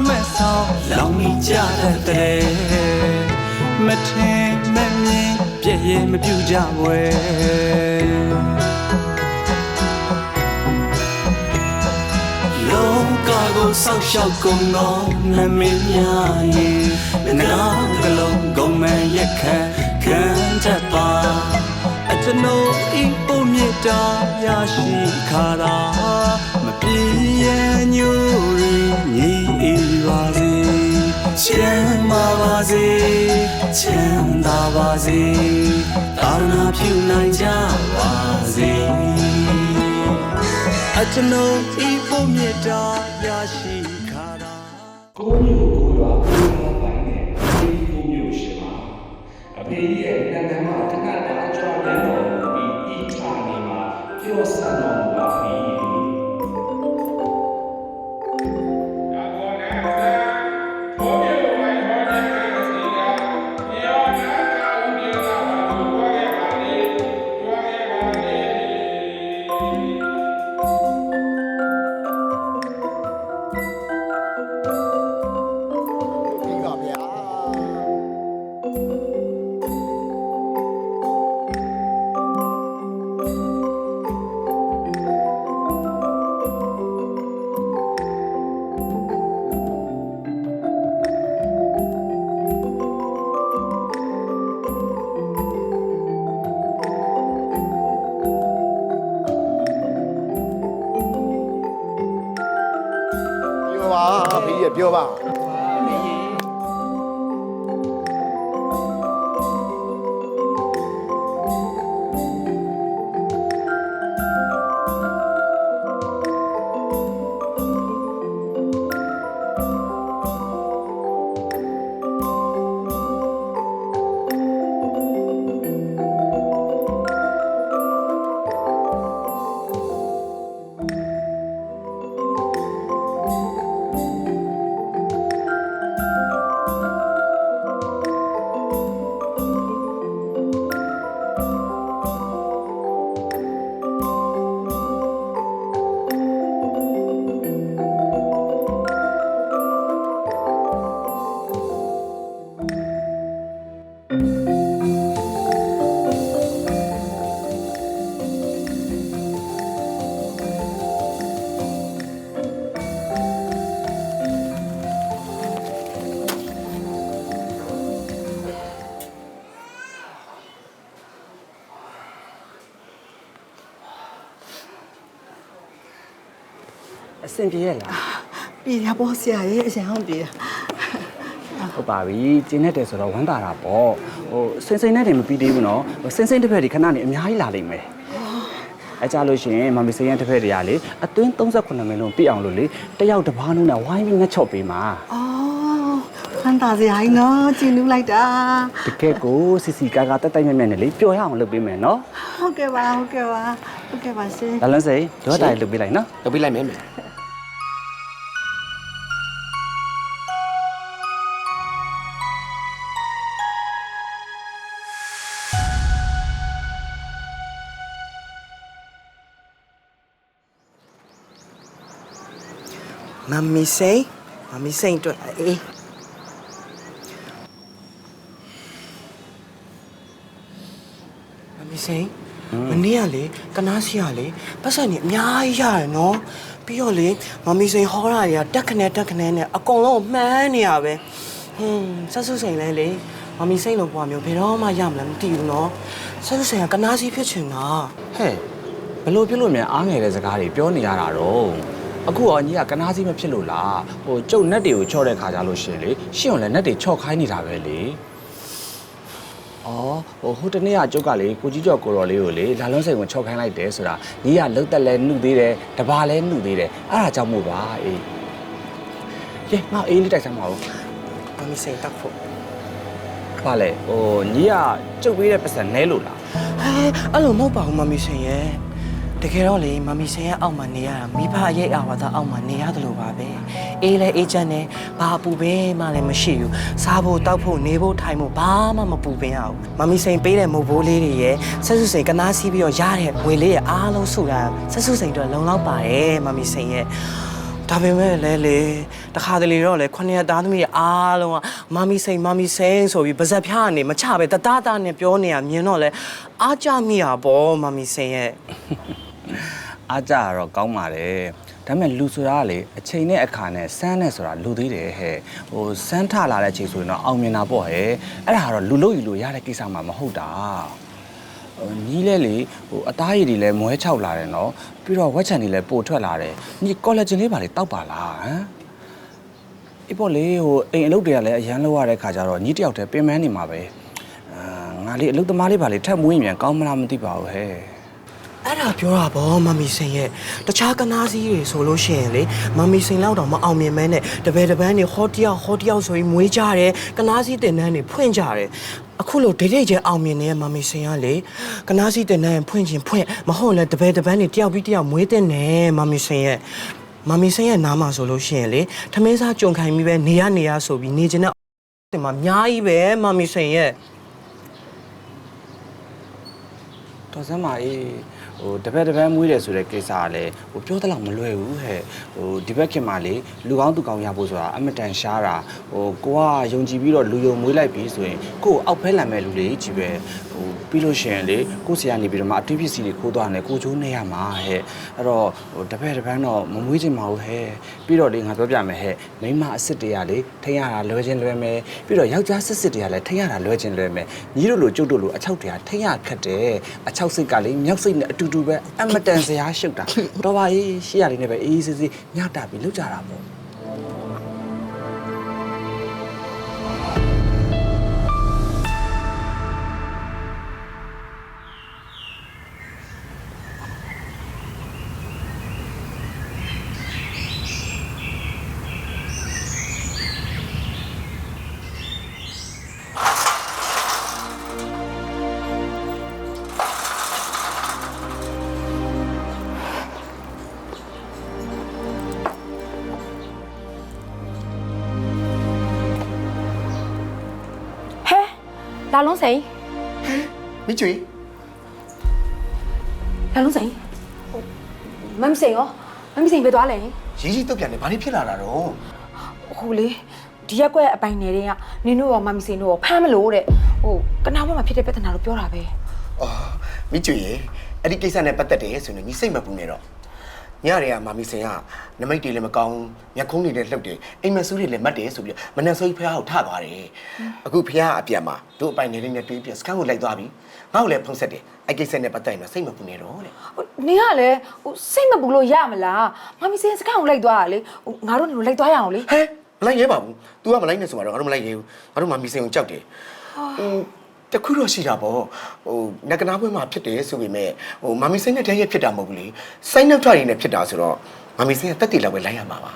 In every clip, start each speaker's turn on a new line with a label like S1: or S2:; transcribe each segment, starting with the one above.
S1: င်းရမက်ဆောင်လောင်းမိကြတဲ့မထင်မမြင်ပြည့်ရဲ့မပြူကြွယ်လောကကိုဆောက်ရှောက်ကုန်သောနမင်းများရဲ့ငါကလုံးကုန်မရက်ခတ်ခံတတ်ပါအကျွန်ုပ်ဤပုံမြတ်တာရရှိခါတာမပြေရဲ့ညိုရီညီအေး ပါစေချမ်းသာပါစေချမ်းသာပါစေသာသနာပြုနိုင်ကြပါစေအကျွန်ုပ်ဤပုံမြတ်တာရရှိခါတာ
S2: ကိုမျိုးကိုရွာကိုရွာပိုင်းနဲ့ဒီကိုမျိုးရှိမှာအဖေရဲ့နိုင်ငံမှာ
S3: ဖေး
S4: င်ပြေရဲ့လား
S5: ပြည်ရပေါ့ဆရာရဲ့အရင်ဟုတ်ပြည်ရ
S4: ဟုတ်ပါပြီကျင်းနေတယ်ဆိုတော့ဝမ်းသာတာပေါ့ဟိုစင်စိမ့်နဲ့တည်းမပြီးသေးဘူးနော်ဟိုစင်စိမ့်တစ်ဖက်ဒီခဏနေအများကြီးလာလိမ့်မယ်အဲကြလို့ရှိရင်မမီစိန်ရဲ့တစ်ဖက်တွေကလေအတွင်း38မိနစ်လုံးပြည့်အောင်လို့လေတယောက်တစ်ပားလုံးနဲ့ဝိုင်းပြီးငတ်ချော့ပေးမှာ
S5: အော်ဖန်တာစရာကြီးနော်ကျင်းလူလိုက်တာ
S4: တကယ်ကိုစီစီကာကာတက်တိုက်မြက်မြက်နဲ့လေပျော်ရအောင်လုပ်ပေးမယ်နော်
S5: ဟုတ်ကဲ့ပါဟုတ်ကဲ့ပါဟုတ်ကဲ့ပါရှင်
S4: လာလန်းစိန်တို့တိုင်လုပ်ပေးလိုက်နော်
S3: လုပ်ပြလိုက်မယ်မေ
S5: မ မ္မီစိန်မမ္မီစိန်အတွက်အေးမမ္မီစိန်မနေ့ကလေကနားစီရလေပတ်စံနေအများကြီးရတယ်နော်ပြီးတော့လေမမ္မီစိန်ဟောတာတွေကတက်ခနဲတက်ခနဲနဲ့အကုန်လုံးမှန်းနေရပဲဟွန်းဆက်စုစိန်လဲလေမမ္မီစိန်လိုပွားမျိုးဘယ်တော့မှရမလားမသိဘူးနော်ဆက်စုစိန်ကကနားစီဖြစ်ချင်တာ
S4: ဟဲ့ဘလို့ပြုတ်လို့မြန်အားငယ်တဲ့စကားတွေပြောနေရတာတော့ အခုရောညီကကနားစီမဖြစ်လို့လားဟိုကျုပ်နက်တွေကိုချော့တဲ့ခါကြလို့ရှရင်လေရှင့်ကိုလည်းနက်တွေချော့ခိုင်းနေတာပဲလေအော်ဟိုဟိုတနေ့ကကျုပ်ကလေကိုကြီးကျော်ကိုတော်လေးကိုလေလာလုံးစိန်ကိုချော့ခိုင်းလိုက်တယ်ဆိုတာညီကလှုပ်သက်လဲနှုတ်သေးတယ်တဘာလဲနှုတ်သေးတယ်အဲ့ဒါကြောင့်မို့ပါအေးယေငါအေးလေးတိုက်စမ်းပါဦး
S5: မမီစိန်တက်ဖို့
S4: ဘာလဲဟိုညီကကျုပ်ပေးတဲ့ပတ်စံနဲလို့လား
S5: ဟဲအဲ့လိုမဟုတ်ပါဘူးမမီစိန်ရဲ့ တကယ်တော့လေမမီစင်ရဲ့အောက်မှာနေရတာမိဘအရေးအာဝါဒအောက်မှာနေရတယ်လို့ပါပဲအေးလဲအေးချမ်းနေဘာအပူပဲမှလည်းမရှိဘူးစားဖို့တောက်ဖို့နေဖို့ထိုင်ဖို့ဘာမှမပူပင်ရဘူးမမီစင်ပေးတဲ့မုတ်ဘိုးလေးတွေရဲ့ဆက်စုစိန်ကနားစီးပြီးတော့ရတဲ့ငွေလေးရဲ့အားလုံးစုတာဆက်စုစိန်တို့လုံလောက်ပါတယ်မမီစင်ရဲ့ဒါပေမဲ့လဲလေတခါတလေတော့လေခုနှစ်ရက်သားသမီးရဲ့အားလုံးကမမီစိန်မမီစိန်ဆိုပြီးပါဇက်ဖျားကနေမချပဲတတတာနဲ့ပြောနေရမြင်တော့လေအားကြမိတာပေါ့မမီစိန်ရဲ့
S4: အားကြရတော့ကောင်းပါတယ်ဒါပေမဲ့လူဆိုတာကလေအချိန်နဲ့အခါနဲ့စမ်းနဲ့ဆိုတာလူသေးတယ်ဟဲ့ဟိုစမ်းထလာတဲ့အချိန်ဆိုရင်တော့အောင်မြင်တာပေါ့ဟဲ့အဲ့ဒါကတော့လူလို့ယူလို့ရတဲ့ကိစ္စမှမဟုတ်တာဟိုညီးလဲလေဟိုအသားရည်တွေလည်းမွဲချောက်လာတယ်နော်ပြီးတော့ဝက်ချန်တွေလည်းပိုထွက်လာတယ်ညီကောလာဂျင်လေးပါလေတောက်ပါလားဟမ်အေးပေါ့လေဟိုအိမ်အလုပ်တွေကလည်းအရန်လောက်ရတဲ့ခါကျတော့ညီတယောက်တည်းပင်ပန်းနေမှာပဲအာငါလေးအလုပ်သမားလေးပါလေထပ်မွေးရင်ပြန်ကောင်းမလားမသိပါဘူးဟဲ့
S5: အဲ့ဒါပြောတာဗောမမီစင်ရဲ့တခြားကနားစည်းတွေဆိုလို့ရှိရင်လေမမီစင်လောက်တော့မအောင်မြင်မဲနဲ့တပည့်တပန်းတွေဟောတယောက်ဟောတယောက်ဆိုပြီးမွေးကြတယ်ကနားစည်းတင်တန်းတွေဖွင့်ကြတယ်အခုလိုဒိတ်ဒိတ်ကျအောင်မြင်နေတဲ့မမီစင်ကလေကနားစည်းတင်တန်းဖွင့်ခြင်းဖွင့်မဟုတ်လဲတပည့်တပန်းတွေတယောက်ပြီးတယောက်မွေးတဲ့နဲ့မမီစင်ရဲ့မမီစင်ရဲ့နားမှာဆိုလို့ရှိရင်လေထမင်းစားကြုံခိုင်ပြီးပဲနေရနေရဆိုပြီးနေခြင်းနဲ့တင်မှာအများကြီးပဲမမီစင်ရဲ့
S4: တော်စမ်းပါအေးဟိုတပတ်တပတ်မွေးတယ်ဆိုတဲ့ကိစ္စကလည်းဟိုပြောတလောက်မလွယ်ဘူးဟဲ့ဟိုဒီဘက်ခင်မှာလေလူကောင်းသူကောင်းရဖို့ဆိုတာအမတန်ရှားတာဟိုကိုကယုံကြည်ပြီးတော့လူယုံမွေးလိုက်ပြီဆိုရင်ကိုကိုအောက်ဖဲလန်မဲ့လူတွေကြီးပဲဟို ပြီးလို့ရှိရင်လေကိုဆရာနေပြီးတော့မှအတိပစ္စည်းတွေခိုးသွားတယ်ကိုချိုးနေရမှာဟဲ့အဲ့တော့ဟိုတပတ်တပတ်တော့မမွေးချင်ပါဘူးဟဲ့ပြီးတော့လေငါပြောပြမယ်ဟဲ့မိန်းမအစ်စ်တွေကလေထိရတာလွယ်ချင်းလွယ်မယ်ပြီးတော့ယောက်ျားစစ်စစ်တွေကလည်းထိရတာလွယ်ချင်းလွယ်မယ်ညီတို့လိုကျုပ်တို့လိုအချောက်တွေကထိရခက်တယ်အချောက်စိတ်ကလေမြောက်စိတ်နဲ့အတူတူပဲအမတန်စရာရှုပ်တာတော့ပါအေးရှေ့ရလေးနဲ့ပဲအေးအေးဆေးဆေးညတာပြီးလောက်ကြတာပေါ့
S6: လာလုံးစိန်
S3: မိကျွေ
S6: လာလုံးစိန်ဟိုမမ်စိန်ရောမမ်စိန်ပဲသွားလဲ
S3: ရီကြီးတုတ်ပြန်နေဘာလို့ဖြစ်လာတာတော့
S6: ဟိုလေဒီရက်ကွက်အပိုင်နယ်တွေကနင်တို့ရောမမ်စိန်တို့ရောဖမ်းမလို့တဲ့ဟိုကနာဘက်မှာဖြစ်တဲ့ပြဿနာလို့ပြောတာပဲ
S3: အော်မိကျွေရေအဲ့ဒီကိစ္စနဲ့ပတ်သက်တယ်ဆိုရင်ညီစိတ်မပူနဲ့တော့ ညတွေကမာမီစင်ကနမိတ်တွေလည်းမကောင်းမျက်ခုံးတွေလည်းလှုပ်တယ်အိမ်မဆူးတွေလည်းမတ်တယ်ဆိုပြီးမနှက်ဆိုးဖះကိုထသွားတယ်အခုဖះအပြန်မှာတို့အပိုင်နေလေးနဲ့တွေးပြစကန်ကိုလိုက်သွားပြီငါ့ကိုလည်းဖုံးဆက်တယ်အဲ့ကိစ္စနဲ့ပတ်သက်ရင်စိတ်မပူနဲ့တော့တဲ့
S6: ဟိုနင်ကလည်းဟိုစိတ်မပူလို့ရမလားမမ်စိန်စကားကိုလိုက်သွားတာလေဟိုငါတို့နေလို့လိုက်သွားရအောင်လေ
S3: ဟဲမလိုက်ရဲပါဘူး तू ကမလိုက်နဲ့ဆိုတော့ငါတို့မလိုက်ရဲဘူးငါတို့မာမီစင်ကိုကြောက်တယ်ဟို တခုတော့ရှိတာပေါ့ဟိုနကနာပွဲမှာဖြစ်တယ်ဆိုပေမဲ့ဟိုမာမီစင်နဲ့တည်းရဲ့ဖြစ်တာမဟုတ်ဘူးလေစိုင်းနှုတ်ထွက်ရည်နဲ့ဖြစ်တာဆိုတော့မာမီစင်ကတက်တည်လောက်ပဲလိုက်ရမှာပါ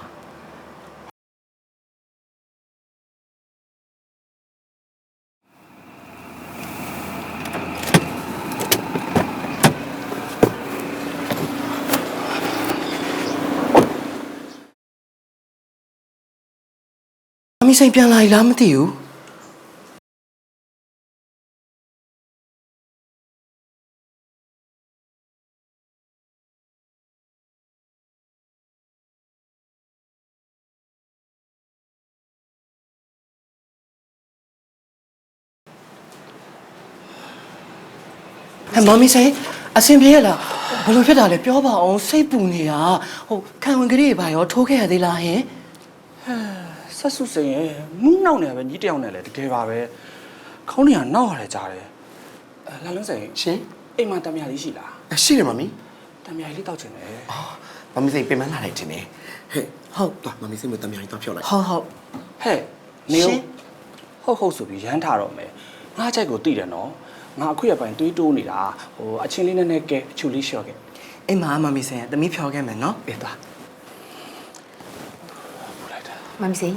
S5: မမီစိန်ပြန်လာ ਈ လားမသိဘူး ဟဲ့မမီစိန်အဆင်ပြေရလားဘယ်လိုဖြစ်တာလဲပြောပါအောင်စိတ်ပူနေတာဟိုခံဝင်ကလေးတွေပါရောထိုးခဲ့ရသေးလားဟင်
S4: ဆက်စုစိန်ရဲ့မူးနောက်နေပဲညီတယောက်နဲ့လည်းတကယ်ပါပဲခေါင်းနေကနောက်ရတယ်ကြားတယ်အဲလာလုံးစိန်
S3: ရှင်
S4: အိမ်မှာတမယာလေးရှိလား
S3: အရှိတယ်မမီ
S4: တမယာလေးတောက်ချင်တယ်
S3: အာမမီစိန်ပြင်မလာလိုက်တင်နေဟဲ့ဟုတ်တော့မမီစိန်မတမီရင်တော့ဖြောက်လိုက်
S5: ဟုတ်ဟုတ်
S4: ဟဲ့နေ
S3: ရှင်
S4: ဟုတ်ဟုတ်ဆိုပြီးရမ်းထားတော့မယ်ငါကြိုက်ကိုသိတယ်နော် ငါအခုရပိုင်းတွေးတိုးနေတာဟိုအချင်းလေးနဲ့နဲ့ကဲအချူလေးလျှော့ခဲ့
S5: အိမ်မှာမမီစိန်ကတမီးဖြောခဲ့မယ်နော်
S4: ပေးသွားပူလိုက်တာ
S6: မမ်စိန်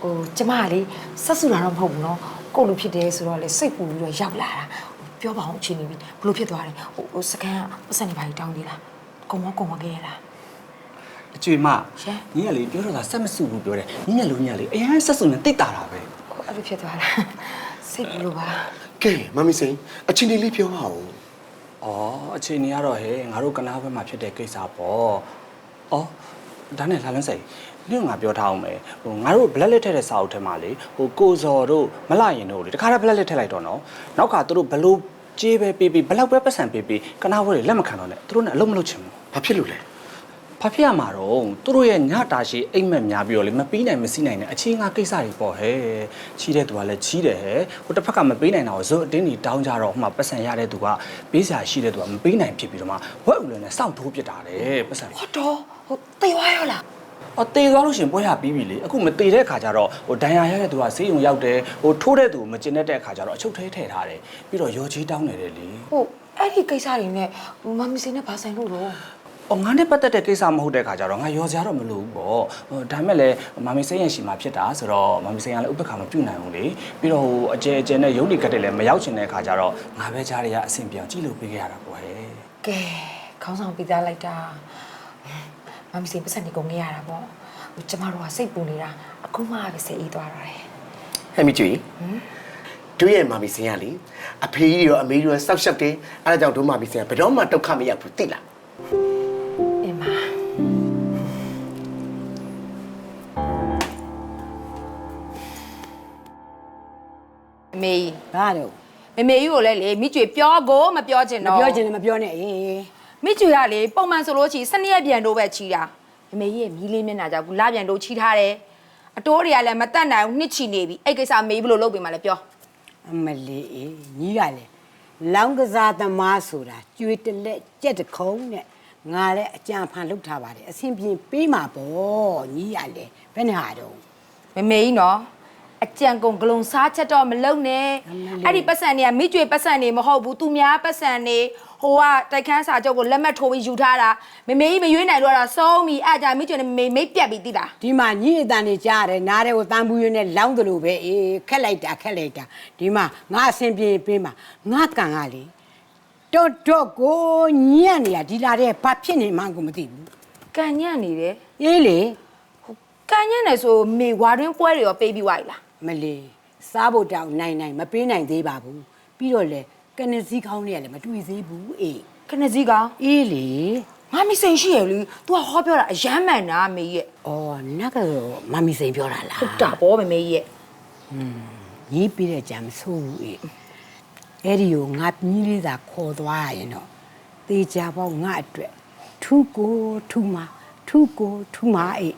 S6: ဟိုကျမကလေဆက်ဆူတာတော့မဟုတ်ဘူးနော်ကိုယ့်လိုဖြစ်တယ်ဆိုတော့လေစိတ်ပူပြီးတော့ရောက်လာတာဟိုပြောပါအောင်အချိန်နေပြီဘလို့ဖြစ်သွားတယ်ဟိုဟိုစကန်ကပတ်စံနေပါတောင်းသေးလားကုံမကုံမခဲ့ရလား
S4: အကျွေမ
S6: ရှင်
S4: ညီကလေပြောတော့တာဆက်မစုဘူးပြောတယ်ညီကလူညီကလေအရင်ဆက်စုနေတိတ်တာတာပဲ
S6: ဟိုအဲ့လိုဖြစ်သွားတာ စိတ်ဘူးလို့ပါ
S3: ကဲမမီစိန်အချင်းလေးပြောပါဦး
S4: ဩအချိန်ကြီးကတော့ဟဲ့ငါတို့ကနားဘက်မှာဖြစ်တဲ့ကိစ္စပေါ့ဩဒါနဲ့လာလန်းစိတ်ညငါပြောထားအောင်မယ်ဟိုငါတို့ black list ထည့်တဲ့စာအုပ်ထဲမှာလေဟိုကိုဇော်တို့မလာရင်တို့လေတခါတည်း black list ထည့်လိုက်တော့နော်နောက်ကသူတို့ဘလို့ကြေးပဲပေးပေးဘလောက်ပဲပတ်စံပေးပေးကနားဘက်တွေလက်မခံတော့နဲ့သူတို့နဲ့အလုံးမလုပ်ချင်ဘူး
S3: ဘာဖြစ်လို့လဲ
S4: ဘာဖြစ်ရမှာတော့သူတို့ရဲ့ညတာရှိအိမ်မက်များပြီးတော့လေမပေးနိုင်မစီးနိုင်တဲ့အချင်းငါကိစ္စတွေပေါ့ဟဲ့ချီးတဲ့သူကလည်းချီးတယ်ဟဲ့ဟိုတစ်ဖက်ကမပေးနိုင်တာကိုဇွတ်အတင်းကြီးတောင်းကြတော့ဟိုမှာပတ်စံရတဲ့သူကပေးစရာရှိတဲ့သူကမပေးနိုင်ဖြစ်ပြီးတော့မှဝက်ဥလည်းနဲ့စောင့်ထိုးပစ်တာတဲ့ပတ်စံ
S6: ဟောတော့ဟိုတေးသွားရောလား
S4: အော်တေသွားလို့ရှရင်ပွဲရပြီးပြီလေအခုမတေတဲ့ခါကျတော့ဟိုဒဏ်ရာရတဲ့သူကဆေးရုံရောက်တယ်ဟိုထိုးတဲ့သူမကျင်တတ်တဲ့ခါကျတော့အချုပ်ထဲထည့်ထားတယ်ပြီးတော့ရော်ချီတောင်းနေတယ်လေ
S6: ဟိုအဲ့ဒီကိစ္စတွေနဲ့မမီစင်နဲ့ဘာဆိုင်လို့တော့
S4: အော်ငါနဲ့ပတ်သက်တဲ့ကိစ္စမဟုတ်တဲ့ခါကျတော့ငါရောစရာတော့မလိုဘူးပေါ့ဟိုဒါပေမဲ့လည်းမမီစိန်ရဲ့ရှိမှဖြစ်တာဆိုတော့မမီစိန်ကလည်းဥပက္ခမပြုတ်နိုင်ဘူးလေပြီးတော့ဟိုအကျဲအကျဲနဲ့ရုပ်ဒီကတ်တယ်လည်းမရောက်ချင်တဲ့ခါကျတော့ငါပဲကြားရရအဆင်ပြေအောင်ကြည့်လို့ပေးခဲ့ရတာပေါ့ဟဲ့
S6: ကဲခေါင်းဆောင်ပြီးသားလိုက်တာမမီစင်ပတ်စံနေကုန်ခဲ့ရတာပေါ့ဟိုကျမတို့ကစိတ်ပူနေတာအခုမှပဲစိတ်အေးသွားတာတယ်
S3: ဟဲ့မီကျွေတို့ရဲ့မမီစိန်ကလေအဖေကြီးရောအမေကြီးရောစောက်ရှောက်တယ်အဲဒါကြောင့်တို့မမီစိန်ကဘယ်တော့မှဒုက္ခမရောက်ဘူးသိလား
S7: မေကြီး
S8: ဘာတော့
S7: မမေကြီးကိုလည်းလေမိကျွေပြောကိုမပြောချင်
S8: မ
S7: တော့
S8: ပြောချင်လည်းမပြောနဲ့အေး
S7: မိကျွေကလေပုံမှန်ဆိုလို့ချီစနေရက်ပြန်တော့ပဲချီတာမမေကြီးရဲ့မီးလေးမျက်နှာကြောင့်ခုလပြန်တော့ချီထားတယ်အတိုးတွေကလည်းမတက်နိုင်ဘူးနှစ်ချီနေပြီအဲ့ကိစ္စမေးဘယ်လိုလုပ်ပေးမှလဲပြော
S8: အမလေးအေးညီးကလေလောင်းကစားသမားဆိုတာကျွေးတလက်ကြက်တခုံးနဲ့ငါလည်းအကြံဖန်လုပ်ထားပါတယ်အဆင်ပြေပေးမှာပေါ့ညီးရလေဘယ်နဲ့ဟာတော့
S7: မမေကြီးနော် အကြံကုန်ဂလုံစားချက်တော့မလုံနဲ့
S8: အမလေး
S7: အဲ့ဒီပတ်စံတွေကမိကျွေပတ်စံတွေမဟုတ်ဘူးသူများပတ်စံတွေဟိုကတိုက်ခန်းစာချုပ်ကိုလက်မှတ်ထိုးပြီးယူထားတာမမေကြီးမရွေးနိုင်တော့တာဆုံးပြီအဲ့ဒါမိကျွေနဲ့မမေမိတ်ပြက်ပြီးတိလား
S8: ဒီမှာညီးအတန်နေကြားရတယ်နားတဲ့ကိုတန်ဘူးရင်းနဲ့လောင်းတယ်လို့ပဲအေးခက်လိုက်တာခက်လိုက်တာဒီမှာငါအဆင်ပြေပေးမှာငါကန်ကလေတော့တော့ကိုညံ့နေရဒီလာတဲ့ဘာဖြစ်နေမှန်းကိုမသိဘူး
S7: ကန်ညံ့နေတယ်
S8: အေးလေ
S7: ကန်ညံ့နေဆိုမေဝါတွင်းပွဲတွေရောပေးပြီးွားပြီလား
S8: မလီစားဖို့တောင်နိုင်နိုင်မပေးနိုင်သေးပါဘူးပြီးတော့လေကနေစည်းကောင်းလေးကလည်းမတွေ့သေးဘူးအေး
S7: ခဏစီကောင်
S8: အေးလေ
S7: ငါမစိန်ရှိရလေ तू ကဟောပြောတာအယမ်းမှန်တာမေရဲ့
S8: အော်နတ်ကတော့မမီစိန်ပြောတာလား
S7: ဟုတ်တာပေါ့မေမေရဲ့
S8: ညီးပြီးတဲ့ကြံမဆိုးဘူးအေးအဲ့ဒီကိုငါမြည်လေးသာခေါ်သွားရရင်တော့တေချာပေါ့ငါအတွက်ထူကိုထူမထူကိုထူမအေး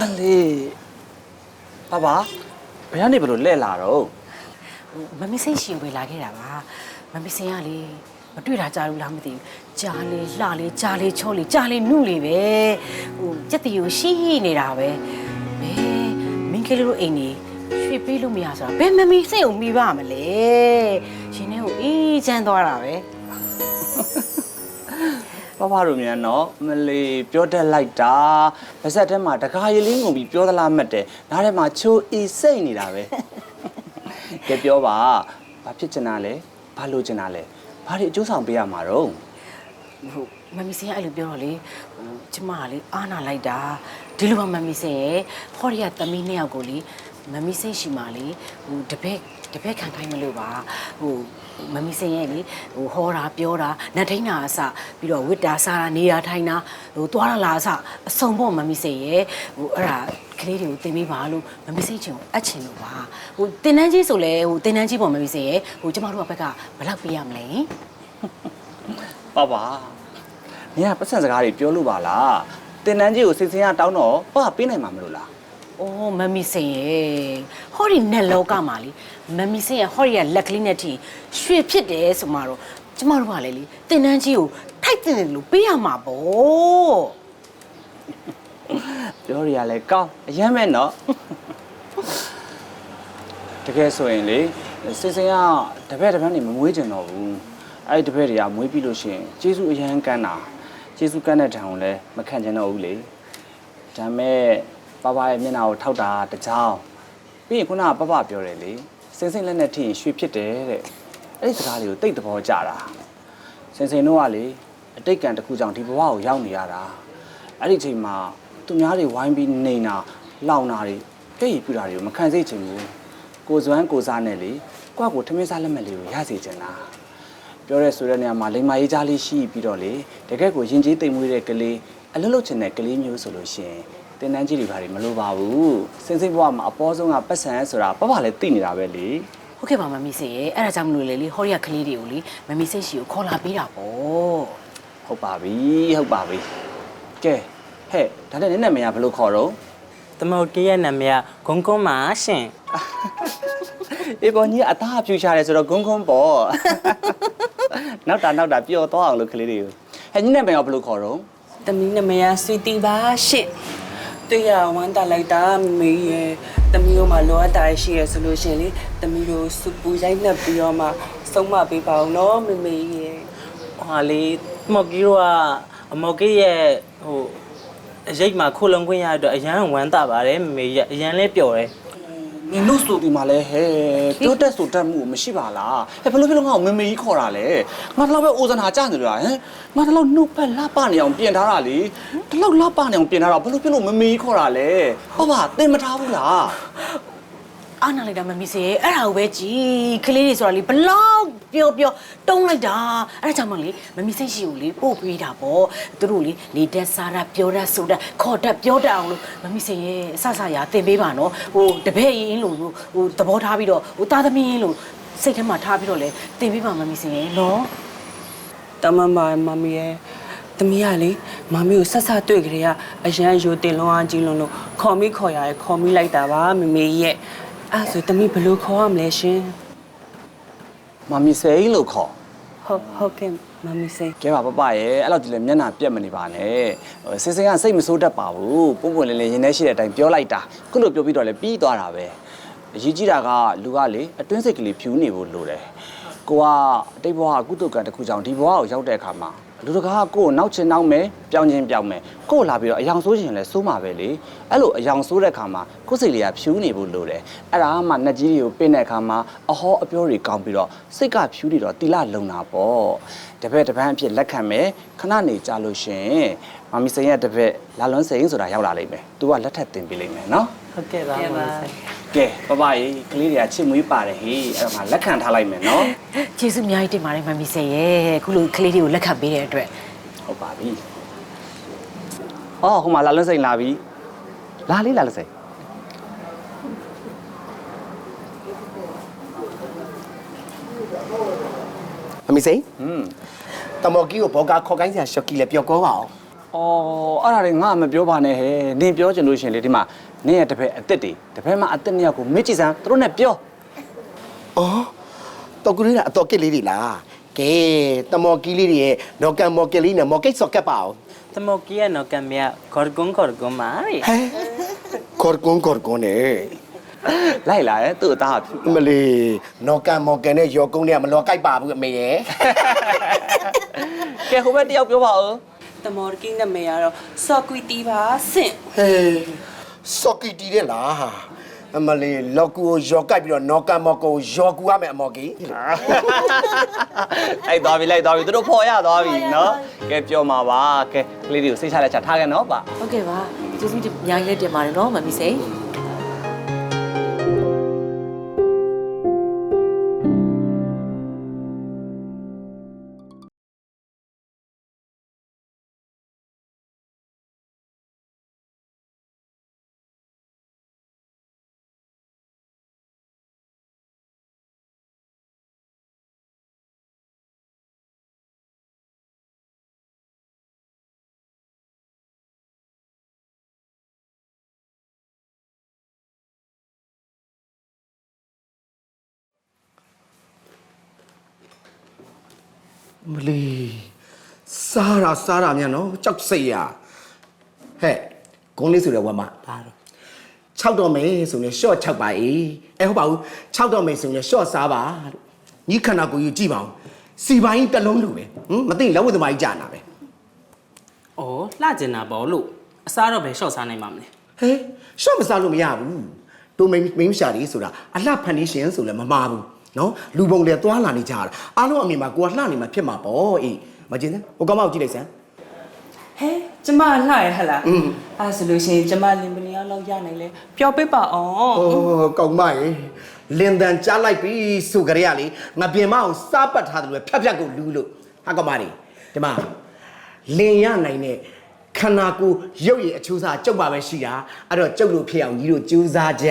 S4: မလေးပါပါဘယ်ကနေဘလို့လဲ့လာတော့
S9: မမစိတ်ရှင်ဝေလာခဲ့တာပါမမစင်ကလေမတွေ့တာကြားလို့လားမသိဘူးကြားလေလှလေကြားလေချောလေကြားလေနုလေပဲဟိုစက်တီကိုရှိနေတာပဲဘယ်မင်းကလေးတို့အိမ်နေရွှေပေးလို့မရဆိုတာဘယ်မမီစိတ်ကိုမိပါမလဲရှင်ထဲကိုအေးချမ်းသွားတာပဲ
S4: ပါပါတို့မြန်နော်မလေးပြောတတ်လိုက်တာပါဇက်ထဲမှာတကားရည်လေးငုံပြီးပြောသလားမှတ်တယ်နားထဲမှာချိုးအီစိတ်နေတာပဲကဲပြောပါဘာဖြစ်ချင်တာလဲဘာလို့ချင်တာလဲဘာတွေအကျိုးဆောင်ပေးရမှာတော့
S9: ဟိုမမီစင်ကအဲ့လိုပြောတော့လေဟိုကျမကလေအားနာလိုက်တာဒီလိုပါမမီစင်ရဲ့ဖော်ရီယာသမီးနှစ်ယောက်ကိုလေမမီစင်ရှိမှလေဟိုတပည့်တပည့်ခံခိုင်းမလို့ပါဟို မမီစင်ရဲ့လေဟိုဟောတာပြောတာနတ်ထိန်တာအစပြီးတော့ဝစ်တာစားတာနေတာထိုင်တာဟိုသွားတာလာအစအစုံပေါ့မမီစင်ရဲ့ဟိုအဲ့ဒါကလေးတွေကိုတင်ပေးပါလို့မမီစင်ချင်ကိုအပ်ချင်လို့ပါဟိုတင်တန်းကြီးဆိုလဲဟိုတင်တန်းကြီးပေါ့မမီစင်ရဲ့ဟိုကျမတို့ကဘက်ကဘယ်လောက်ပေးရမလဲ
S4: ပါပါမင်းကပတ်စံစကားတွေပြောလို့ပါလားတင်တန်းကြီးကိုစိတ်ဆင်းရတောင်းတော့ပါပေးနိုင်မှာမလို့လား
S9: အော်မမီစင်ရဲ့ဟောဒီနက်လောကမှာလေမမီစင်ရဲ့ဟောဒီကလက်ကလေးနဲ့ထိရွှေဖြစ်တယ်ဆိုမှတော့ကျမတို့ကလည်းလေတင်တန်းကြီးကိုထိုက်တင်တယ်လို့ပေးရမှာပေါ့
S4: ပြောရရလဲကောင်းအရမ်းမဲ့နော်တကယ်ဆိုရင်လေစင်စင်ကတပည့်တပန်းနေမမွေးကျင်တော့ဘူးအဲ့ဒီတပည့်တွေကမွေးပြီးလို့ရှိရင်ကျေးဇူးအရန်ကန်းတာကျေးဇူးကန်းတဲ့ထံကိုလည်းမခံကျင်တော့ဘူးလေဒါမဲ့ ပပရဲ့မျက်နှာကိုထောက်တာတကြောင်ပြီးရင်ခုနကပပပြောတယ်လေစင်စင်လက်နဲ့ထိရင်ရွှေဖြစ်တယ်တဲ့အဲ့ဒီစကားလေးကိုတိတ်သဘောကျတာစင်စင်တို့ကလေအတိတ်ကံတစ်ခုကြောင့်ဒီဘဝကိုရောက်နေရတာအဲ့ဒီအချိန်မှာသူများတွေဝိုင်းပြီးနေတာလောင်တာတွေပြည့်ရပြတာတွေကိုမခံစိတ်ချင်ဘူးကိုစွမ်းကိုစားနဲ့လေကိုယ့်ကိုထမင်းစားလက်မဲ့လေးကိုရစေချင်တာပြောရဲဆိုတဲ့နေရာမှာလိမ္မာရေးကြားလေးရှိပြီးတော့လေတကယ်ကိုရင်ကျေးတိမ်မွေးတဲ့ကလေးအလွတ်လွတ်ချင်တဲ့ကလေးမျိုးဆိုလို့ရှိရင် တင်တန်းကြီးတွေဘာတွေမလိုပါဘူးစင်စိတ်ဘဝမှာအပေါ်ဆုံးကပတ်စံဆိုတာပပလည်းသိနေတာပဲလေ
S9: ဟုတ်ကဲ့ပါမမီစင်ရဲ့အဲ့ဒါကြောင့်မလို့လေလေဟောဒီကကလေးတွေကိုလေမမီစင်ရှိကိုခေါ်လာပေးတာပေါ့
S4: ဟုတ်ပါပြီဟုတ်ပါပြီကဲဟဲ့ဒါနဲ့နည်းနည်းမရဘယ်လိုခေါ်တော့
S5: သမုတ်ကြီးရဲ့နာမည်ကဂုံကုန်းပါရှင်
S4: အေးကောကြီးအသားဖြူရှာတယ်ဆိုတော့ဂုံဂုံပေါ့နောက်တာနောက်တာပျော်သွားအောင်လို့ကလေးတွေကိုဟဲ့ညီနဲ့မရောဘယ်လိုခေါ်တော့
S5: တမီးနာမည်ကဆွီတီပါရှင် တွေ့ရဝမ်းတာလိုက်တာမေးရဲ့တမီးတို့မှလိုအပ်တာရှိရဆိုလို့ရှင်လေတမီးတို့စပူရိုက်နှက်ပြီးတော့မှဆုံးမပေးပါအောင်နော်မေမေရဲ့ဟာလေမော်ကီရောကအမော်ကီရဲ့ဟိုရိတ်မှာခိုလုံခွင့်ရတော့အရန်ဝမ်းတာပါတယ်မေမေရဲ့အရန်လဲပျော်တယ်
S4: နင်တို့ဆိုဒီမှာလဲဟဲ့ပြောတတ်ဆိုတတ်မှုမရှိပါလားဟဲ့ဘယ်လိုဖြစ်လို့ငါ့ကိုမမေကြီးခေါ်တာလဲငါတလောက်ပဲအိုဇနာကြနေလို့လားဟမ်ငါတလောက်နှုတ်ဖက်လှပနေအောင်ပြင်ထားတာလေတလောက်လှပနေအောင်ပြင်ထားတာဘယ်လိုဖြစ်လို့မမေကြီးခေါ်တာလဲဟုတ်ပါသင်မထားဘူးလား
S9: အားနာလိုက်တာမမီစင်ရဲ့အဲ့ဒါကိုပဲကြည်ကလေးတွေဆိုတာလေဘလောက်ပျော်ပျော်တုံးလိုက်တာအဲ့ဒါကြောင့်မလေမမီစင်ရှိကိုလေပို့ပေးတာပေါ့သူတို့လေနေတက်စားတာပြောတတ်ဆိုတတ်ခေါ်တတ်ပြောတတ်အောင်လို့မမီစင်ရဲ့အဆဆရာတင်ပေးပါနော်ဟိုတပည့်ရင်းလို့ဟိုသဘောထားပြီးတော့ဟိုသားသမီးရင်းလို့စိတ်ထဲမှာထားပြီးတော့လေတင်ပေးပါမမီစင်ရဲ့နော်
S5: တမန်ပါမမီရဲ့တမီးကလေမမီကိုဆက်ဆက်တွေ့ကြရအရန်ရိုတင်လုံးအားကြီးလုံးလို့ခေါ်မိခေါ်ရရခေါ်မိလိုက်တာပါမမေရဲ့ အဲ့ဆိုတမီးဘယ်လိုခေါ်ရမလဲရှင်
S4: မမီစိန်လို့ခေါ်
S5: ဟုတ်ဟုတ်ကဲ့မမီစိန်
S4: ကဲပါပပရဲ့အဲ့လောက်ဒီလေမျက်နှာပြက်မနေပါနဲ့ဟိုစင်စင်ကစိတ်မဆိုးတတ်ပါဘူးပုံပွင့်လေးလေးရင်ထဲရှိတဲ့အတိုင်းပြောလိုက်တာခုလိုပြောပြီးတော့လေပြီးသွားတာပဲအရေးကြီးတာကလူကလေအတွင်းစိတ်ကလေးဖြူနေဖို့လိုတယ်ကိုကအတိတ်ဘဝကကုသကံတစ်ခုကြောင့်ဒီဘဝကိုရောက်တဲ့အခါမှာ လူတကာကကိုကိုနောက်ချင်နောက်မယ်ပြောင်းချင်းပြောင်းမယ်ကိုကိုလာပြီးတော့အယောင်ဆိုးချင်လဲစိုးမှာပဲလေအဲ့လိုအယောင်ဆိုးတဲ့အခါမှာကိုယ်စိတ်လေးကဖြူနေဖို့လိုတယ်အဲ့ဒါမှနှက်ကြီးတွေကိုပင့်တဲ့အခါမှာအဟောအပြောတွေကောင်းပြီးတော့စိတ်ကဖြူနေတော့တိလလုံတာပေါ့တပည့်တပန်းအဖြစ်လက်ခံမယ်ခဏနေကြလို့ရှရင် မမီစိန်ရဲ့တပည့်လာလွန်းစိန်ဆိုတာရောက်လာလိမ့်မယ် तू ကလက်ထပ်တင်ပေးလိမ့်မယ်နော်
S5: ဟုတ်ကဲ့ပါမမီစိန်
S4: ကဲပပရေကလေးတွေကချစ်မွေးပါတယ်ဟေးအဲ့တော့ငါလက်ခံထားလိုက်မယ်နော်
S9: ကျေးဇူးအများကြီးတင်ပါတယ်မမီစင်ရဲ့ခုလိုကလေးတွေကိုလက်ခံပေးတဲ့အတွက်
S4: ဟုတ်ပါပြီအော်ဟိုမှာလာလွန်းစိန်လာပြီလာလေးလာလွန်းစိန်
S3: မမီစိန်
S4: ဟွန်း
S3: တမော်ကီကိုဘောကခေါ်ကိုင်းစရာရှော့ကီလည်းပျော်ကောပါအောင်
S4: အော်အဲ့ဒါတွေငါမပြောပါနဲ့ဟဲ့နင်ပြောချင်လို့ရှရင်လေဒီမှာနင်ရဲ့တစ်ဖက်အစ်စ်တွေတစ်ဖက်မှာအစ်စ်နှစ်ယောက်ကိုမေ့ကြည့်စမ်းသူတို့နဲ့ပြော
S3: အော်တော့ကူလေးကအတော်ကစ်လေးတွေလားကဲတမော်ကီလေးတွေရဲ့နော်ကန်မော်ကစ်လေးနဲ့မော်ကိတ်ဆော့ကက်ပါအောင်
S5: သမုတ်ကြီးရဲ့နော်ကံမြခေါ်ကုန်းခေါ်ကုန်းပါလေ
S3: ဟဲခေါ်ကွန်းခေါ်ကွန်းနဲ့
S4: လိုက်လာရဲ့သူ့အသားကဖြူ
S3: မလီနော်ကန်မော်ကန်နဲ့ရောကုန်းနဲ့မလောကိုက်ပါဘူးအမေရဲ့
S4: ကဲဟိုဘက်တစ်ယောက်ပြောပါဦး
S5: တမော်ကြီးနာမည်ကတော့စော်ကွီတီပါဆင့်
S3: ဟေးဆော့ကီတီတဲ့လားဟာအမလီလောက်ကူကိုရောကိုက်ပြီးတော့နော်ကန်မော်ကိုရောကူရမယ်အမော်ကီ
S4: လိုက်သွားပြီလိုက်သွားပြီသူတို့ဖော်ရသွားပြီနော်ကဲပြောမှာပါကဲကလေးတွေကိုစိတ်ချလက်ချထားခဲ့နော်ပါ
S9: ဟုတ်ကဲ့ပါကျေးဇူးအများကြီးတင်ပါတယ်နော်မမီစင်
S3: မလီစားတာစားတာမြန်နော်ကြောက်စိတ်ရဟဲ့ဂုံးလေးဆိုတဲ့ဝမ်းမ
S5: ဒါတော့
S3: 6တော့မယ်ဆိုရင်ရှော့6ပါအေးအဲဟုတ်ပါဘူး6တော့မယ်ဆိုရင်ရှော့စားပါလို့ညီခန္ဓာကိုယ်ယူကြည့်ပါဦးစီပိုင်းတစ်လုံးလိုပဲဟင်မသိရင်လက်ဝတ်သမားကြီးကြာနာပဲ။
S10: အော်လှကျင်တာပေါ့လို့အစားတော့ပဲရှော့စားနိုင်မှာမလဲ
S3: ဟဲရှော့မစားလို့မရဘူးတိုမိန်မိန်းရှာလေးဆိုတာအလှဖန်နေရှင်ဆိုလည်းမမှားဘူး နော်လူပုံတွေသွားလာနေကြတာအားလုံးအမြင်မှာကိုကလှနေမှာဖြစ်မှာပေါ့အေးမကျင်နဲ့ဟိုကောင်မကိုကြည့်လိုက်စမ်း
S11: ဟဲကျမလှရဟဟလားအဲဆိုလို့ရှိရင်ကျမလင်ပလီအောင်လောက်ရနိုင်လဲပျော်ပေးပါအောင်
S3: โอ้ကောင်မရေလင်တန်ကြားလိုက်ပြီဆိုကြရလေငါပြင်မအောင်စားပတ်ထားတယ်လို့ဖြတ်ဖြတ်ကိုလူးလို့ဟာကောင်မတွေဒီမှာလင်ရနိုင်တဲ့ခန္ဓာကိုယ်ရုပ်ရည်အချိုးစားကြုတ်ပါပဲရှိတာအဲ့တော့ကြုတ်လို့ဖြစ်အောင်ညီတို့ကြိုးစားကြ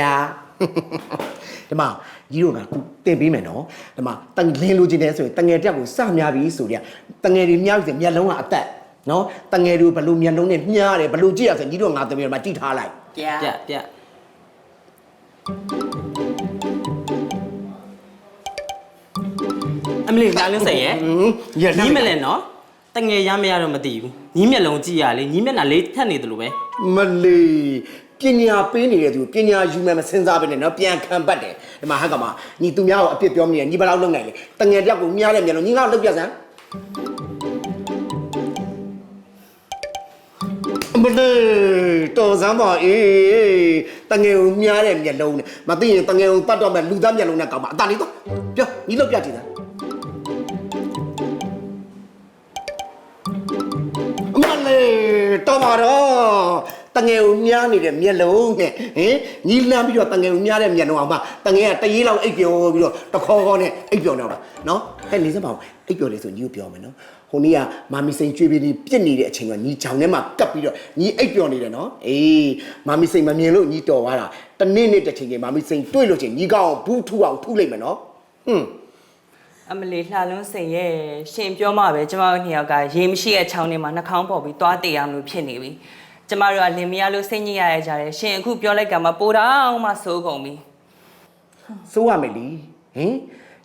S3: ဒီမှာ ညီတို့ကခုတင်ပေးမယ်နော်ဒီမှာတန်လင်းလိုချင်တယ်ဆိုရင်တငယ်တက်ကိုစများပြီဆိုတော့တငယ်တွေများပြီဆိုရင်မျက်လုံးကအသက်နော်တငယ်တွေဘလို့မျက်လုံးနဲ့မြားတယ်ဘလို့ကြည့်ရဆိုရင်ညီတို့ကငါသမီးတို့မှာကြည့်ထားလိုက်။
S10: ပြပြအမလေးလာလင်းစိတ်ရဲ့
S3: ဟင်းရ
S10: ညီးမလဲနော်တငယ်ရမရတော့မသိဘူးညီးမျက်လုံးကြည့်ရလေညီးမျက်နှာလေးထက်နေတယ်လို့ပဲ
S3: မလီ ပညာပေးနေတဲ့သူပညာယူမယ်မစင်စားပဲနဲ့နော်ပြန်ခံပတ်တယ်ဒီမှာဟာကမှာညီသူများကိုအပြစ်ပြောမနေညီဘယ်လောက်လုပ်နိုင်လဲတငယ်တယောက်ကိုမြားတယ်မြန်လို့ညီကတော့လုပ်ပြစမ်းမလီတော်စမ်းပါအေးတငယ်ကိုမြားတဲ့မျက်လုံးနဲ့မသိရင်တငယ်ကိုတတ်တော့မဲ့လူသားမျက်လုံးနဲ့ကောင်းပါအတားလေးတော့ပြောညီလုပ်ပြကြည့်စမ်းအမလေးတော်ပါတော့ တငယ်ကိုမြားနေတဲ့မျက်လုံးနဲ့ဟင်ညီလမ်းပြီးတော့တငယ်ကိုမြားတဲ့မျက်လုံးအောင်မတငယ်ကတရေးလောက်အိပ်ပျော်ပြီးတော့တခေါခေါနဲ့အိပ်ပျော်နေတော့နော်ဟဲ့နေစမ်းပါဦးအိပ်ပျော်လေဆိုညီကိုပြောမယ်နော်ဟိုနေ့ကမာမီစိန်ကျွေးပြီးပြစ်နေတဲ့အချိန်ကညီချောင်းထဲမှာကပ်ပြီးတော့ညီအိပ်ပျော်နေတယ်နော်အေးမာမီစိန်မမြင်လို့ညီတော်သွားတာတနေ့နေ့တစ်ချိန်ချိန်မာမီစိန်တွေ့လို့ချင်းညီကောင်းဘူးထူအောင်ထူလိုက်မယ်နော်ဟွန်း
S11: အမလီလှလွန်းစိန်ရဲ့ရှင်ပြောမှပဲကျမတို့နှစ်ယောက်ကရေမရှိတဲ့ချောင်းထဲမှာနှာခေါင်းပေါ်ပြီးသွားတေရမလို့ဖြစ်နေပြီ ကျမတို့ကလင်မယားလို့စိတ်ညစ်ရရကြတယ်ရှင်အခုပြောလိုက်ကမှပိုတော့မှစိုးကုန်ပြီ
S3: စိုးရမယ်လीဟင်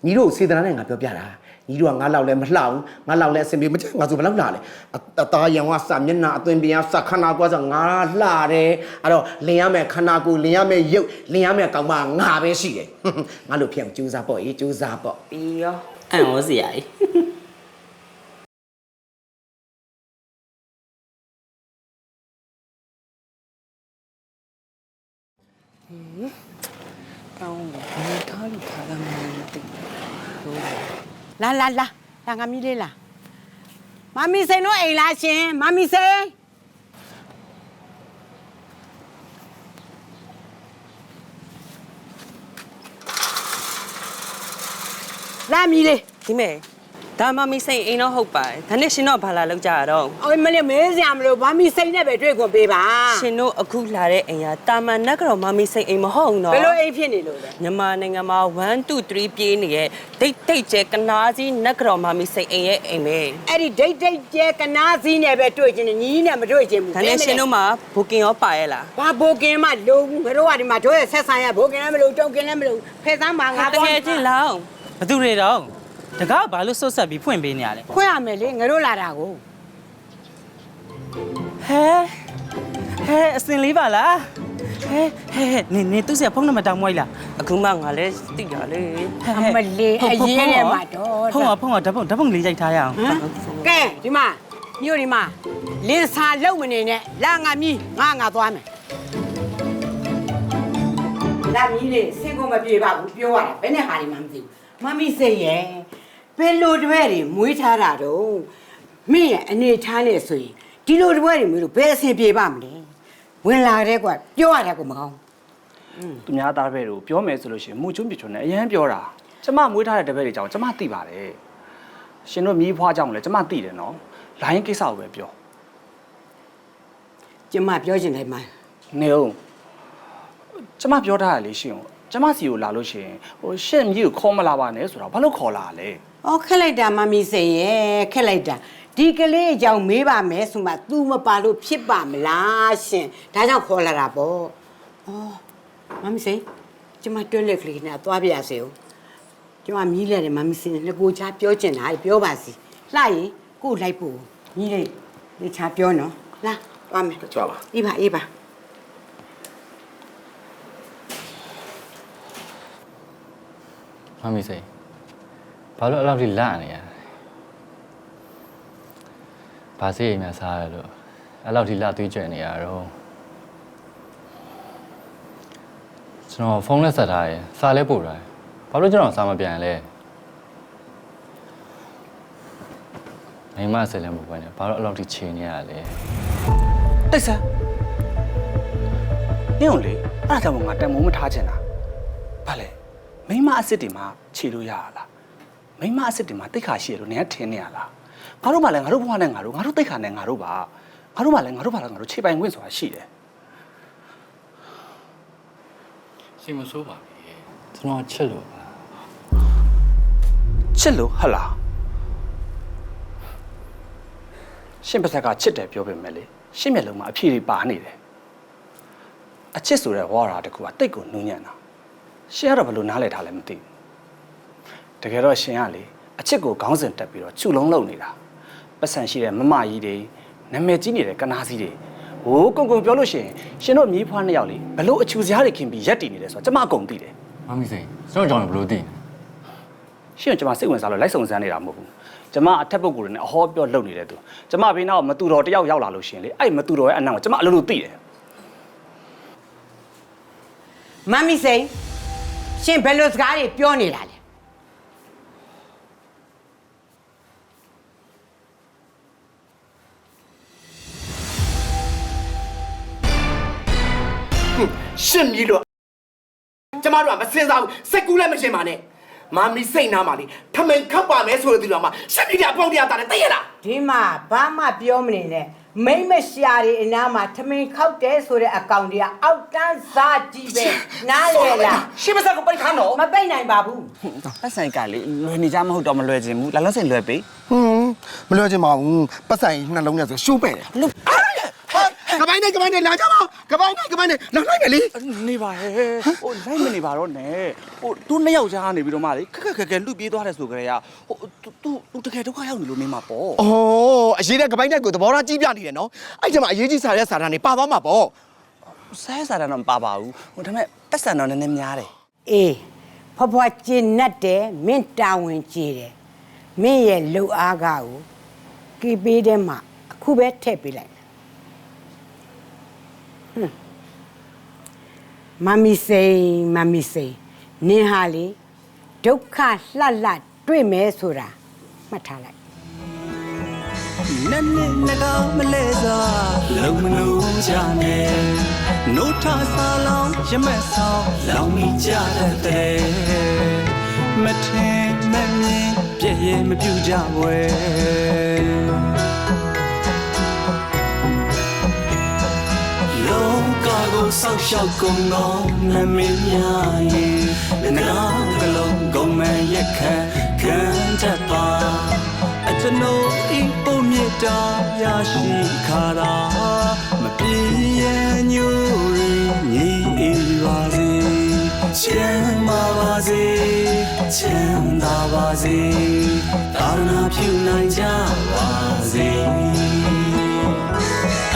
S3: ညီတို့စေတနာနဲ့ငါပြောပြတာညီတို့ကငါလောက်လဲမလှဘူးငါလောက်လဲအဆင်ပြေမချငါဆိုဘယ်လောက်လှလဲအအသားရောင်ကစမျက်နှာအသွင်ပြန်စခန္ဓာကွာဆိုငါလှတယ်အဲ့တော့လင်ရမယ်ခန္ဓာကိုယ်လင်ရမယ်ရုပ်လင်ရမယ်ကောင်မငါပဲရှိတယ်ဟွန်းဟွန်းငါလို့ဖြစ်အောင်ကြိုးစားပေါ့ရေးကြိုးစားပေါ့
S11: ပြီးရော
S10: အံ့ဩစရာကြီး
S11: ကောင်းတယ်ထား လို့ထားတာမသိဘူး
S8: လာလာလာလာငါမီးလေးလာမမီစိန်တို့အိမ်လာရှင်မမီစိန်လာမီးလေး
S11: ဒီမဲ့ ဒါမှမစိန်အိမ်တော့ဟုတ်ပါတယ်ဒါနဲ့ရှင်တော့ဘာလာလောက်ကြရတော့
S8: အိုမလေးမေးစရာမလိုမမီစိန်နဲ့ပဲတွေ့ခွင့်ပေးပါ
S11: ရှင်တို့အခုလာတဲ့အိမ်ကတာမန်နက်ကတော့မမစိန်အိမ်မဟုတ်ဘူးနော်
S8: ဘယ်လိုအိမ်ဖြစ်နေလို့လဲ
S11: မြန်မာနိုင်ငံမှာ1 2 3ပြေးနေတဲ့ဒိတ်ဒိတ်ကျဲကနာစီနက်ကတော့မမစိန်အိမ်ရဲ့အိမ်ပဲ
S8: အဲ့ဒီဒိတ်ဒိတ်ကျဲကနာစည်းနဲ့ပဲတွေ့ချင်းတယ်ညီကြီးနဲ့မတွေ့ချင်းဘူး
S11: ဒါနဲ့ရှင်တို့မှာဘူကင်ရောပါရဲ့လား
S8: ဘာဘိုကင်မလုံငါတို့ကဒီမှာတို့ရဲ့ဆက်ဆံရဘိုကင်လည်းမလုံတုံကင်လည်းမလုံဖဲသမ်းပါငါ
S11: တကယ်ချင်းလောင်း
S10: ဘသူတွေတော့ တကားဘာလို့ဆွတ်ဆက်ပြီးဖွင့်ပေးနေရလဲ
S8: ခွဲရမယ်လေငါတို့လာတာကို
S10: ဟဲဟဲအစင်လေးပါလားဟဲဟဲနေနေသူ့ဆရာဖုန်းနံပါတ်တောင်းမွိုက်လား
S11: အခုမှငါလည်းသိတာလေ
S8: အမလေးအရေးနဲ့မှာတော့
S10: ဖုန်းကဖုန်းကဓာတ်ပုံဓာတ်ပုံလေးရိုက်ထားရအောင်
S8: ဟမ်ကဲဒီမှာမြို့ဒီမှာလင်းစာလုံမနေနဲ့လာငါမြည်ငါငါသွားမယ်လာမြည်လေစင်ကုန်မပြေပါဘူးပြောရတာဘယ်နဲ့ဟာဒီမှမသိဘူးမမီစိတ်ရဲ့ ဘယ်လိုတပည့်တွေမွေးထားတာတော့မင်းရဲ့အနေထားနဲ့ဆိုရင်ဒီလိုတပည့်တွေမွေးလို့ဘယ်အဆင်ပြေပါမလဲဝင်လာတဲ့ကွာပြောရတာကိုမကောင်း
S4: သူများသားဘဲတို့ပြောမယ်ဆိုလို့ရှိရင်မူကျွန်းပြချွန်းနဲ့အရန်ပြောတာကျမမွေးထားတဲ့တပည့်တွေကြောင့်ကျမသိပါတယ်ရှင်တို့မြီးဖွားကြောင့်လည်းကျမသိတယ်နော်လိုင်းကိစ္စကိုပဲပြော
S8: ကျမပြောချင်တယ်မှာ
S4: နေအောင်ကျမပြောထားရလေရှင်ကိုကျမစီကိုလာလို့ရှိရင်ဟိုရှင့်မြီးကိုခေါ်မလာပါနဲ့ဆိုတော့ဘာလို့ခေါ်လာလဲ။
S8: အော်ခက်လိုက်တာမမီစိန်ရဲ့ခက်လိုက်တာဒီကလေးအကြောင်းမေးပါမယ်ဆိုမှ तू မပါလို့ဖြစ်ပါမလားရှင်။ဒါကြောင့်ခေါ်လာတာပေါ့။အော်မမီစိန်ကျမတွဲလက်ကလေးနဲ့သွားပြရစေဦး။ကျမမြည်လက်တယ်မမီစိန်နဲ့ကိုချာပြောချင်တာပြောပါစီ။လှရင်ကို့လိုက်ဖို့ညီလေးလေချာပြောနော်လာသွားမယ်
S3: ကြွားပါ
S8: အေးပါအေးပါ
S12: မမီစိ ဘာလို့အဲ့လောက်ထိလန့်နေရလဲဘာစေးအိမ်များစားရလို့အဲ့လောက်ထိလသွေးကြွနေရတော့ကျွန်တော်ဖုန်းလက်ဆက်ထားရယ်စာလဲပို့ထားရယ်ဘာလို့ကျွန်တော်စာမပြန်လဲမိမဆက်လည်းမပွင့်နဲ့ဘာလို့အဲ့လောက်ထိချိန်နေရလဲ
S4: တိတ်ဆန်းနင်းအောင်လေအဲ့ဒါကြောင့်ငါတန်မိုးမထားချင်တာဘာလဲမိမအစ်စ်တွေမှာခြေလို့ရရလား မိမအစ်စ်တွေမှာတိတ်ခါရှိရလို့နင်ကထင်နေရလားငါတို့မှလည်းငါတို့ဘဝနဲ့ငါတို့ငါတို့တိတ်ခါနဲ့ငါတို့ပါငါတို့မှလည်းငါတို့ဘာလဲငါတို့ခြေပိုင်ခွင့်ဆိုတာရှိတယ်
S12: ရှင်မဆိုးပါဘူးကျွန်တော်ချစ်လို့ပါ
S4: ချစ်လို့ဟတ်လားရှင်ပါဇက်ကချစ်တယ်ပြောပေမဲ့လေရှင်မျက်လုံးမှာအဖြေတွေပါနေတယ်အချစ်ဆိုတဲ့ဝါရာတကူကတိတ်ကိုနူးညံ့တာရှင်ကတော့ဘယ်လိုနားလည်ထားလဲမသိဘူး တကယ်တော့ရှင်ကလေအချစ်ကိုခေါင်းစဉ်တက်ပြီးတော့ချူလုံးလုံနေတာပတ်စံရှိတဲ့မမကြီးတွေနာမည်ကြီးနေတဲ့ကနာစီတွေဟိုးကုံကုံပြောလို့ရှိရင်ရှင်တို့မြေးဖွားနှစ်ယောက်လေဘလို့အချူစရာတွေခင်ပြီးရက်တည်နေတယ်ဆိုတော့ကျမအကုန်သိတယ်
S12: မမီစိကျွန်တော်ကြောင့်ဘယ်လိုသိလဲ
S4: ရှင့်ကကျွန်မစိတ်ဝင်စားလို့လိုက်စုံစမ်းနေတာမဟုတ်ဘူးကျမအထက်ပုဂ္ဂိုလ်တွေနဲ့အဟောပြောလုပ်နေတဲ့သူကျမဘေးနားကမတူတော်တယောက်ရောက်လာလို့ရှရင်လေအဲ့မတူတော်ရဲ့အနံ့ကိုကျမအလိုလိုသိတယ်
S8: မမ်မီစိန်ရှင်ဘယ်လိုစကားတွေပြောနေတာလဲ
S3: ရှင့်မြည်လို့ကျမတို့ကမစင်စားဘူးစိတ်ကူးလည်းမရှင်းပါနဲ့မာမီစိတ်နာပါလေထမိန်ခတ်ပါမယ်ဆိုတဲ့သူတော်မှာရှင့်မြည်တဲ့အပေါင်းတရားတာနဲ့တည့်ရလား
S8: ဒီမှာဘာမှပြောမနေနဲ့မိမ့်မရှာတွေအနားမှာထမင်းခောက်တယ်ဆိုတဲ့အကောင်တွေကအောက်တန်းစားကြီးပဲနားလေလား
S3: ရှင့်မဆက်ကိုပိတ်ထားတော့
S8: မပိတ်နိုင်ပါဘူး
S4: ပတ်ဆိုင်ကလေလွယ်နေကြမဟုတ်တော့မလွယ်ခြင်းဘူးလာလို့စိန်လွယ်ပေး
S3: ဟွန်းမလွယ်ချင်ပါဘူးပတ်ဆိုင်နှလုံးနဲ့ဆိုရှိုးပဲ့တယ်လို့ ကပိုင်းနဲ့ကပိုင်းနဲ့လာကြပါကပိုင်းနဲ့ကပိုင်းနဲ့လာလိုက်မယ်လေ
S4: နေပါဟဲ့ဟိုလိုက်မနေပါတော့နဲ့ဟိုသူနှစ်ယောက်ကြားကနေပြီးတော့မှလေခက်ခက်ခက်ခက်လူပြေးသွားတယ်ဆိုကြတဲ့ကဟိုသူသူတကယ်ဒုက္ခရောက်နေလို့နေမှာပေါ့
S3: ဩအရေးတဲ့ကပိုင်းနဲ့ကိုသဘောထားကြီးပြနေတယ်နော်အဲ့ကျမှအရေးကြီးစားတဲ့စာတန်းနေပါသွားမှာပေါ့
S4: ဆဲစားတယ်တော့မပါပါဘူးဟိုဒါပေမဲ့ပတ်စံတော့နည်းနည်းများတယ်
S8: အေးဖွားဖွားကျင်နဲ့တယ်မင်းတာဝန်ကြည်တယ်မင်းရဲ့လှုပ်အားကကိုကီပေးတဲ့မှာအခုပဲထည့်ပေးလိုက်ဟွန်း မမီစိန်မမီစိန်နင်းဟာလေဒုက္ခလှလှတွေ့မယ်ဆိုတာမှတ်ထားလိုက်
S1: နက်နက်နကောင်မလဲစားလုံမလို့ကြနဲ့နိုးထဆာလောင်းရမက်ဆောင်လောင်းမိကြတဲ့မထင်မမြင်ပြည့်ရဲ့မပြူကြဝဲ ကကိုဆောက်ရှောက်ကုန်သောနမင်းများရဲ့ငါကလုံးကုန်မဲ့ရက်ခတ်ခံတတ်ပါအကျွန်ုပ်ဤပုံမြတ်တာရရှိခါတာမပြေရန်ညိုရီညီအေးပါစေချမ်းသာပါစေချမ်းသာပါစေတာနာပြုနိုင်ကြပါစေ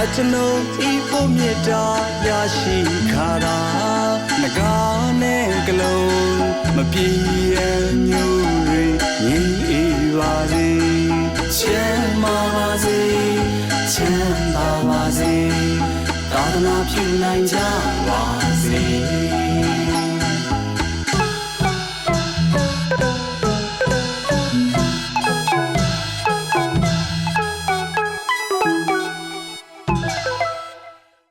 S1: အကျွန်ုပ်ဤဖို့မြတ်တာရရှိခါတာငကားနဲ့ကလုံးမပြေရန်ညူရီညီအေးပါစေချမ်းသာပါစေချမ်းသာပါစေသာသနာပြုနိုင်ကြပါစေ